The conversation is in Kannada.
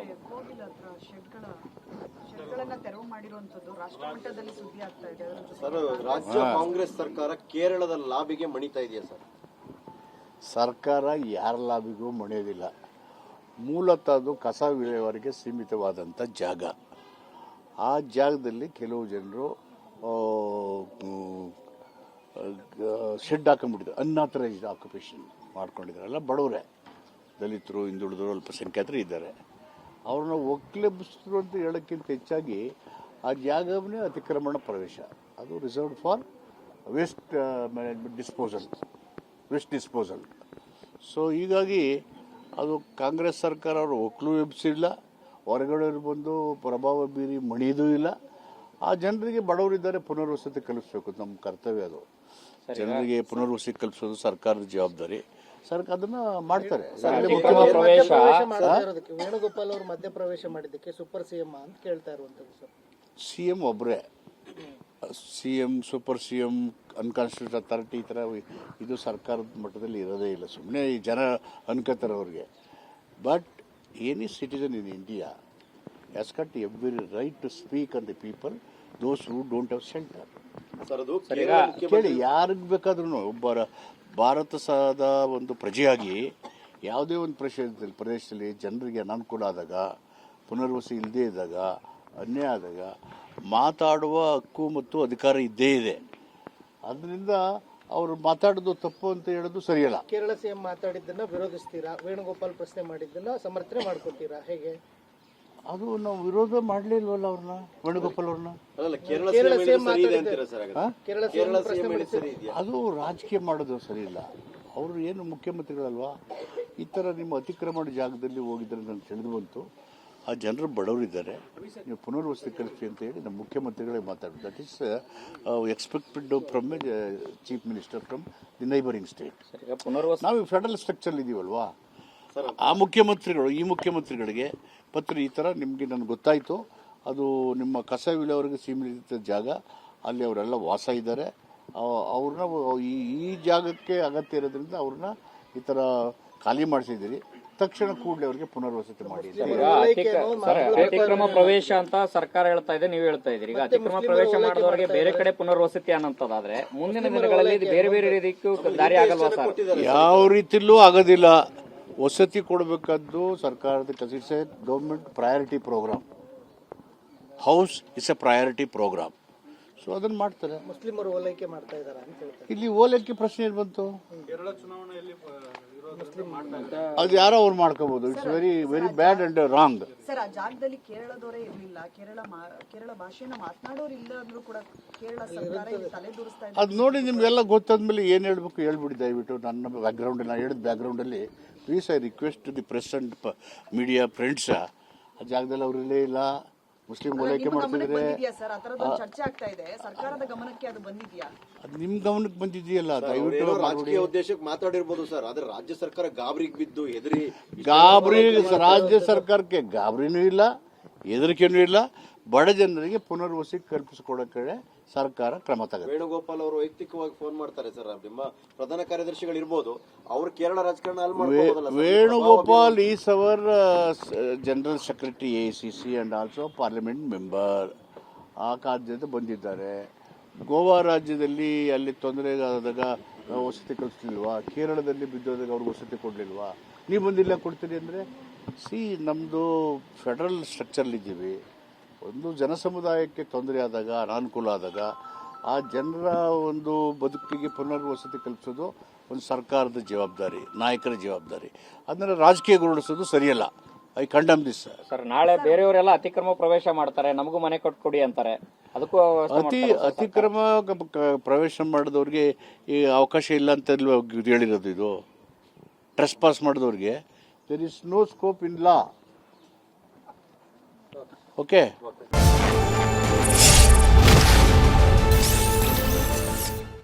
ಆದ್ರೆ ಕೋಗಿಲ ಹತ್ರ ಶೆಡ್ಗಳ ಶೆಡ್ಗಳನ್ನ ತೆರವು ಮಾಡಿರುವಂತದ್ದು ರಾಷ್ಟ್ರ ಮಟ್ಟದಲ್ಲಿ ಸುದ್ದಿ ಆಗ್ತಾ ಇದೆ. ಅದ್ರ ಜೊತೆ ಸರ್ ರಾಜ್ಯ ಕಾಂಗ್ರೆಸ್ ಸರ್ಕಾರ ಕೇರಳದ ಲಾಬಿಗೆ ಮಣಿತಾ ಇದೆಯಾ ಸರ್? ಸರ್ಕಾರ ಯಾರ ಲಾಬಿಗೂ ಮಣಿಯೋದಿಲ್ಲ. ಮೂಲತಃ ಅದು ಕಸ ವಿಲೇವಾರಿಗೆ ಸೀಮಿತವಾದಂಥ ಜಾಗ. ಆ ಜಾಗದಲ್ಲಿ ಕೆಲವು ಜನರು ಶೆಡ್ ಹಾಕೊಂಡ್ಬಿಟ್ಟಿದ್ರು ಅನ್ಆಥರೈಸ್ಡ್ ಆಕ್ಯುಪೇಷನ್ ಮಾಡ್ಕೊಂಡಿದ್ರಲ್ಲ ಬಡವರೇ. ದಲಿತರು ಹಿಂದುಳಿದ್ರು ಅಲ್ಪಸಂಖ್ಯಾತರು ಇದ್ದಾರೆ. ಅವ್ರನ್ನ ಒಕ್ಲೆಬ್ಬಿಸಿದ್ರು ಅಂತ ಹೇಳೋಕ್ಕಿಂತ ಹೆಚ್ಚಾಗಿ ಆ ಜಾಗವನ್ನೇ ಅತಿಕ್ರಮಣ ಪ್ರವೇಶ. ಅದು reserve for waste management disposal waste disposal so ಹೀಗಾಗಿ ಅದು ಕಾಂಗ್ರೆಸ್ ಸರ್ಕಾರ ಅವರು ಒಕ್ಕಲು ಎಬ್ಸಿಲ್ಲ ಹೊರಗಡೆ ಬಂದು ಪ್ರಭಾವ ಬೀರಿ ಮಣಿದೂ ಇಲ್ಲ. ಆ ಜನರಿಗೆ ಬಡವರಿದ್ದಾರೆ ಪುನರ್ವಸತಿ ಕಲಿಸ್ಬೇಕು ನಮ್ಮ ಕರ್ತವ್ಯ ಅದು. ಜನರಿಗೆ ಪುನರ್ವಸತಿ ಕಲ್ಪಿಸೋದು ಸರ್ಕಾರದ ಜವಾಬ್ದಾರಿ. ಸರ್ಕಾರ ಅದನ್ನ ಮಾಡ್ತಾರೆ. ಪ್ರವೇಶ ಮಾಡದೇ ವೇಣುಗೋಪಾಲ್ ಅವರು ಮಧ್ಯ ಪ್ರವೇಶ ಮಾಡಿದ್ದಕ್ಕೆ ಸೂಪರ್ ಸಿಎಂ ಅಂತ ಕೇಳ್ತಾ ಇರುವಂತದ್ದು ಸರ್. ಸಿ ಎಂ ಒಬ್ಬರೇ C M super C M unconstitutional authority ಈ ಥರ ಇದು ಸರ್ಕಾರದ ಮಟ್ಟದಲ್ಲಿ ಇರೋದೇ ಇಲ್ಲ. ಸುಮ್ಮನೆ ಈ ಜನ ಅನ್ಕೋತಾರೆ ಅವ್ರಿಗೆ. But any citizen in India has got every right to speak on the people those who don't have centre sir sir, ಕೇಳಿ ಯಾರಿಗೆ ಬೇಕಾದ್ರೂ ಒಬ್ಬ ರ- ಭಾರತ ಸದ ಒಂದು ಪ್ರಜೆಯಾಗಿ ಯಾವುದೇ ಒಂದು ಪ್ರದೇಶದಲ್ಲಿ ಪ್ರದೇಶದಲ್ಲಿ ಜನರಿಗೆ ಅನಾನುಕೂಲ ಆದಾಗ, ಪುನರ್ವಸಿ ಇಲ್ಲದೇ ಇದ್ದಾಗ, ಅನ್ಯಾಯ ಆದಾಗ ಮಾತಾಡುವ ಹಕ್ಕು ಮತ್ತು ಅಧಿಕಾರ ಇದ್ದೇ ಇದೆ. ಅದರಿಂದ ಅವರು ಮಾತಾಡೋದು ತಪ್ಪು ಅಂತ ಹೇಳೋದು ಸರಿಯಲ್ಲ. ಕೇರಳ ಸಿಎಂ ಮಾತಾಡಿದ್ದನ್ನ ವಿರೋಧಿಸ್ತೀರಾ? ವೇಣುಗೋಪಾಲ್ ಪ್ರಶ್ನೆ ಮಾಡಿದ್ದನ್ನ ಸಮರ್ಥನೆ ಮಾಡ್ಕೊತೀರಾ? ಹೇಗೆ? ಅದು ನಾವು ವಿರೋಧ ಮಾಡ್ಲಿಲ್ವಲ್ಲ ಅವ್ರನ್ನ? ವೇಣುಗೋಪಾಲ್ ಅವ್ರನ್ನ? ಅದು ರಾಜಕೀಯ ಮಾಡೋದು ಸರಿ ಇಲ್ಲ ಅವರು ಏನು ಮುಖ್ಯಮಂತ್ರಿಗಳಲ್ವಾ? ಈ ಥರ ನಿಮ್ಮ ಅತಿಕ್ರಮಣ ಜಾಗದಲ್ಲಿ ಹೋಗಿದ್ರೆ ನನಗೆ ತಿಳಿದು ಬಂತು ಆ ಜನರು ಬಡವರಿದ್ದಾರೆ. ನೀವು ಪುನರ್ವಸತಿ ಕಲಿಸಿ ಅಂತ ಹೇಳಿ ನಮ್ಮ ಮುಖ್ಯಮಂತ್ರಿಗಳೇ ಮಾತಾಡೋದು that is expected from chief minister from the neighbouring state ನಾವು ಫೆಡರಲ್ ಸ್ಟ್ರಕ್ಚರ್ ಇದೀವಲ್ವಾ? ಆ ಮುಖ್ಯಮಂತ್ರಿಗಳು ಈ ಮುಖ್ಯಮಂತ್ರಿಗಳಿಗೆ ಪತ್ರ ಈ ಥರ ನಿಮಗೆ ನನಗೆ ಗೊತ್ತಾಯಿತು. ಅದು ನಿಮ್ಮ ಕಸ ವಿಲೇವರೆಗೆ ಸೀಮಿತ ಜಾಗ. ಅಲ್ಲಿ ಅವರೆಲ್ಲ ವಾಸ ಇದ್ದಾರೆ. ಅವ್ರನ್ನ ಈ ಈ ಜಾಗಕ್ಕೆ ಅಗತ್ಯ ಇರೋದ್ರಿಂದ ಅವ್ರನ್ನ ಈ ಥರ ಖಾಲಿ ಮಾಡಿಸಿದ್ದೀರಿ. ತಕ್ಷಣ ಕೂಡಲೇ ಅವರಿಗೆ ಪುನರ್ವಸತಿ ಮಾಡಿ ಅತಿಕ್ರಮ ಪ್ರವೇಶ ಅಂತ ಸರ್ಕಾರ ಹೇಳ್ತಾ ಇದೆ ನೀವು ಹೇಳ್ತಾ ಇದ್ದೀರಿ. ಈಗ ಅತಿಕ್ರಮ ಪ್ರವೇಶ ಮಾಡಿದವರಿಗೆ ಬೇರೆ ಕಡೆ ಪುನರ್ವಸತಿ ಅನ್ನಂತದಾದ್ರೆ ಮುಂದಿನ ದಿನಗಳಲ್ಲಿ ಇದು ಬೇರೆ ಬೇರೆ ರೀತಿಗೂ ದಾರಿ ಆಗಲ್ವಾ ಸರ್? ಯಾವ ರೀತಿಲೂ ಆಗೋದಿಲ್ಲ. ವಸತಿ ಕೊಡಬೇಕಾದ್ದು ಸರ್ಕಾರದ it's a government priority programme house is a priority programme so ಅದನ್ನು ಮಾಡ್ತಾರೆ. ಮುಸ್ಲಿಮರು ಓಲೈಕೆ ಮಾಡ್ತಾ ಇದ್ದಾರೆ ಅಂತ ಹೇಳ್ತಾರೆ. ಇಲ್ಲಿ ಓಲೈಕೆ ಪ್ರಶ್ನೆ ಏನ್ ಬಂತು ಅದು ಯಾರೋ ಅವ್ರು ಮಾಡ್ಕೋಬಹುದು it's very very bad and wrong sir ಆ ಜಾಗದಲ್ಲಿ ಕೇರಳದವರೇ ಇರಲಿಲ್ಲ. ಕೇರಳ ಕೇರಳ ಭಾಷೆನ ಮಾತನಾಡೋರು ಇಲ್ಲ ಅಂದ್ರೂ ಕೂಡ ಕೇರಳ ಸರ್ಕಾರ ತಲೆ ದೂರಿಸ್ತಾ ಇದೆ. ಅದು ನೋಡಿ ನಿಮ್ಗೆಲ್ಲ ಗೊತ್ತಾದ್ಮೇಲೆ ಏನು ಹೇಳ್ಬೇಕು ಹೇಳ್ಬಿಡಿ ದಯವಿಟ್ಟು. ನನ್ನ ಬ್ಯಾಕ್ಗ್ರೌಂಡ್ ನಾನು ಹೇಳಿದ ಬ್ಯಾಕ್ಗ್ರೌಂಡಲ್ಲಿ please I request the present and media friends ಆ ಜಾಗದಲ್ಲಿ ಅವ್ರು ಇಲ್ಲೇ ಇಲ್ಲ. ಮುಸ್ಲಿಂ ಓಲೈಕೆ ಮಾಡ್ತಿದ್ರೆ ಚರ್ಚೆ ಆಗ್ತಾ ಇದೆ. ಸರ್ಕಾರದ ಗಮನಕ್ಕೆ ಅದು ಬಂದಿದೆಯಾ? ಅದು ನಿಮ್ಮ ಗಮನಕ್ಕೆ ಬಂದಿದೆಯಲ್ಲ ದಯವಿಟ್ಟು ರಾಜಕೀಯ ಉದ್ದೇಶಕ್ಕೆ ಮಾತಾಡಿರ್ಬೋದು ಸರ್ ಆದ್ರೆ ರಾಜ್ಯ ಸರ್ಕಾರ ಗಾಬರಿಗೆ ಬಿದ್ದು ಹೆದರಿ ಗಾಬರಿ ರಾಜ್ಯ ಸರ್ಕಾರಕ್ಕೆ ಗಾಬರಿನೂ ಇಲ್ಲ ಹೆದರಿಕೆನೂ ಇಲ್ಲ. ಬಡ ಜನರಿಗೆ ಪುನರ್ವಸತಿ ಕಲ್ಪಿಸಿಕೊಡೋಕೆ ಸರ್ಕಾರ ಕ್ರಮ ತಗುತ್ತೆ. ವೇಣುಗೋಪಾಲ್ ಅವರು ವೈಯಕ್ತಿಕವಾಗಿ ಫೋನ್ ಮಾಡ್ತಾರೆ ಸರ್. ನಿಮ್ಮ ಪ್ರಧಾನ ಕಾರ್ಯದರ್ಶಿಗಳು ಇರ್ಬೋದು. ಅವರು ಕೇರಳ ರಾಜಕಾರಣ ಅಲ್ಲಿ ಮಾಡ್ಕೋಬೋದಲ್ಲ sir? Venugopal is our general secretary A C C and also parliament member ಆ ಕಾರ್ಯದಿಂದ ಬಂದಿದ್ದಾರೆ. ಗೋವಾ ರಾಜ್ಯದಲ್ಲಿ ಅಲ್ಲಿ ತೊಂದರೆಗಾದಾಗ ನಾವು ವಸತಿ ಕಲಿಸ್ಲಿಲ್ವಾ? ಕೇರಳದಲ್ಲಿ ಬಿದ್ದೋದಾಗ ಅವ್ರಿಗೆ ವಸತಿ ಕೊಡಲಿಲ್ವಾ? ನೀವು ಬಂದಿಲ್ಲ ಕೊಡ್ತೀರಿ ಅಂದರೆ ಸಿ ನಮ್ಮದು ಫೆಡರಲ್ ಸ್ಟ್ರಕ್ಚರ್ಲಿದ್ದೀವಿ ಒಂದು ಜನಸಮುದಾಯಕ್ಕೆ ತೊಂದರೆ ಆದಾಗ ಅನಾನುಕೂಲ ಆದಾಗ ಆ ಜನರ ಒಂದು ಬದುಕಿಗೆ ಪುನರ್ವಸತಿ ಕಲ್ಪಿಸೋದು ಒಂದು ಸರ್ಕಾರದ ಜವಾಬ್ದಾರಿ ನಾಯಕರ ಜವಾಬ್ದಾರಿ. ಅದನ್ನ ರಾಜಕೀಯಗೊಳಿಸೋದು ಸರಿಯಲ್ಲ. ಐ ಕಂಡಮ್ ದಿಸ್ ಸರ್ ನಾಳೆ ಬೇರೆಯವರೆಲ್ಲ ಅತಿಕ್ರಮ ಪ್ರವೇಶ ಮಾಡ್ತಾರೆ ನಮಗೂ ಮನೆ ಕೊಟ್ಕೊಡಿ ಅಂತಾರೆ. ಅದಕ್ಕೂ ಅತಿ ಅತಿಕ್ರಮ ಪ್ರವೇಶ ಮಾಡಿದವ್ರಿಗೆ ಈ ಅವಕಾಶ ಇಲ್ಲ ಅಂತ ಹೇಳಿರೋದು ಇದು. Trespass ಮಾಡಿದವ್ರಿಗೆ. There is no scope in law ok?